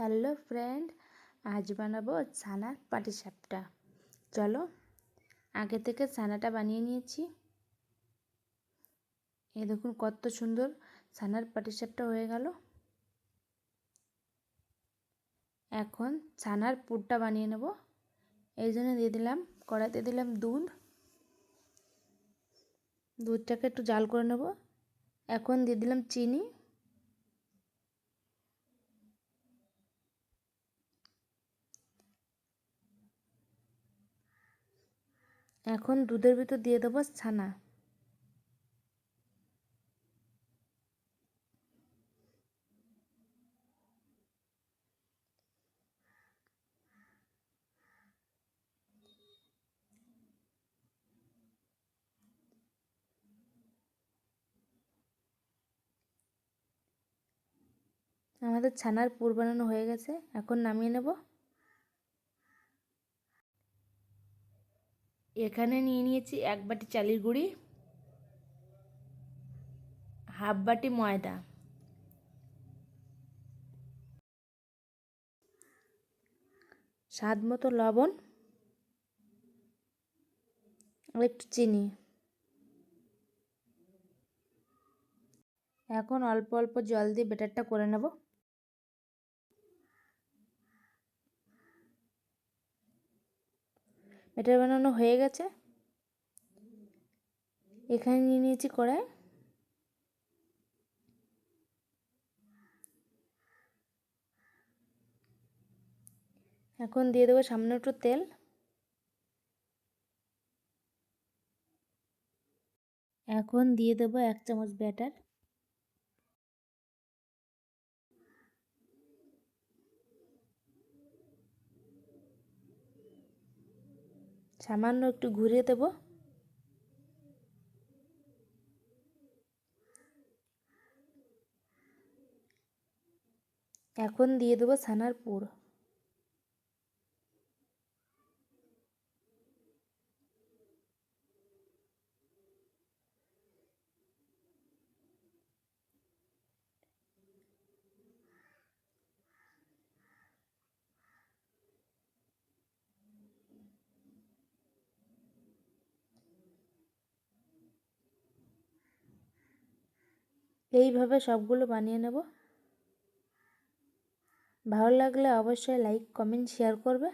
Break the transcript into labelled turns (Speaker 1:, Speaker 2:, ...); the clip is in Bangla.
Speaker 1: হ্যালো ফ্রেন্ড, আজ বানাবো ছানার পাটিসাপটা চলো, আগে থেকে ছানাটা বানিয়ে নিয়েছি। এ দেখুন কত সুন্দর ছানার পাটিসাপটা হয়ে গেল। এখন ছানার পুরটা বানিয়ে নেব। এই জন্য দিয়ে দিলাম, কড়াইতে দিলাম দুধ। দুধটাকে একটু জাল করে নেব। এখন দিয়ে দিলাম চিনি। এখন দুধের ভিতর দিয়ে দেবো ছানা। আমাদের ছানার পুর বানানো হয়ে গেছে, এখন নামিয়ে নেব। এখানে নিয়ে নিয়েছি এক বাটি চালের গুঁড়ি, হাফ বাটি ময়দা। স্বাদ মতো লবণ একটু চিনি। এখন অল্প অল্প জল দিয়ে বেটারটা করে নেব। ব্যাটার বানানো হয়ে গেছে। এখানে নিয়ে নিয়েছি কড়াই। এখন দিয়ে দেবো সামনে একটু তেল। এখন দিয়ে দেবো এক চামচ ব্যাটার। সামান্য একটু ঘুরিয়ে দেব। এখন দিয়ে দেবো ছানার পুর। এইভাবে সবগুলো বানিয়ে নেব। ভালো লাগলে অবশ্যই লাইক কমেন্ট শেয়ার করবে।